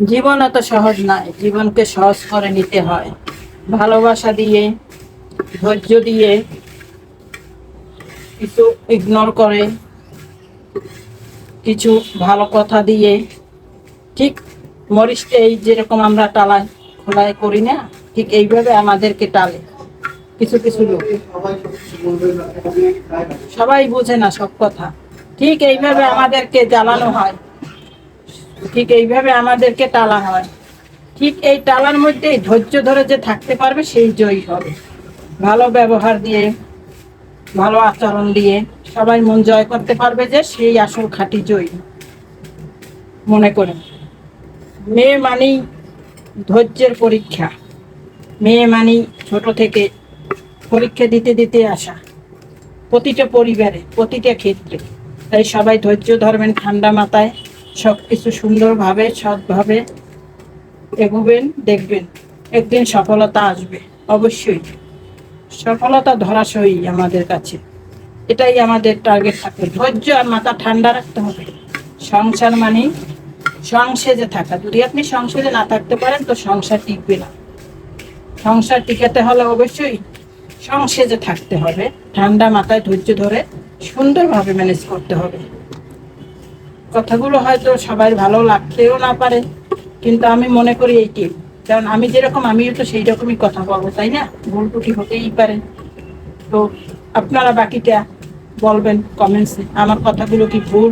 জীবন এত সহজ নয়, জীবনকে সহজ করে নিতে হয়। ভালোবাসা দিয়ে, ধৈর্য দিয়ে কিছু ইগনোর করে, কিছু ভালো কথা দিয়ে, ঠিক মরিচটা এই যেরকম আমরা টালাই, খোলাই করি না, ঠিক এইভাবে আমাদেরকে টালে। কিছু কিছু লোক। সবাই বোঝে না সব কথা। ঠিক এইভাবে আমাদেরকে জ্বালানো হয়। ঠিক এইভাবে আমাদেরকে টালা হয়। ঠিক এই টালার মধ্যেই ধৈর্য ধরে যে থাকতে পারবে সেই জয়ী হবে। ভালো ব্যবহার দিয়ে, ভালো আচরণ দিয়ে সবাই মন জয় করতে পারবে যে সেই আসল খাঁটি জয়ী। মনে করেন মেয়ে মানেই ধৈর্যের পরীক্ষা। মেয়ে মানি ছোট থেকে পরীক্ষা দিতে দিতে আসা। প্রতিটা পরিবারে, প্রতিটা ক্ষেত্রে। তাই সবাই ধৈর্য ধরবেন ঠান্ডা মাথায়। সব কিছু সুন্দরভাবে, সৎভাবে এগোবেন, দেখবেন। একদিন সফলতা আসবে, অবশ্যই। সফলতা ধরাশয়ী আমাদের কাছে। এটাই আমাদের টার্গেট থাকে। ধৈর্য আর মাথা ঠান্ডা রাখতে হবে। সংসার মানে সংসেজে থাকা। যদি আপনি সংসারে না থাকতে পারেন, তো সংসার টিকবে না। সংসার টিকাতে হলে অবশ্যই সংসেজে থাকতে হবে। ঠান্ডা মাথায় ধৈর্য ধরে সুন্দরভাবে ম্যানেজ করতে হবে। কথাগুলো হয়তো সবাই ভালো লাগতেও না পারে, কিন্তু আমি মনে করি এইটি, কারণ আমি যেরকম, আমিও তো সেই রকমই কথা বলব, তাই না? ভুল টুটি হতেই পারে। তো আপনারা বাকিটা বলবেন কমেন্টসে আমার কথাগুলো কি ভুল?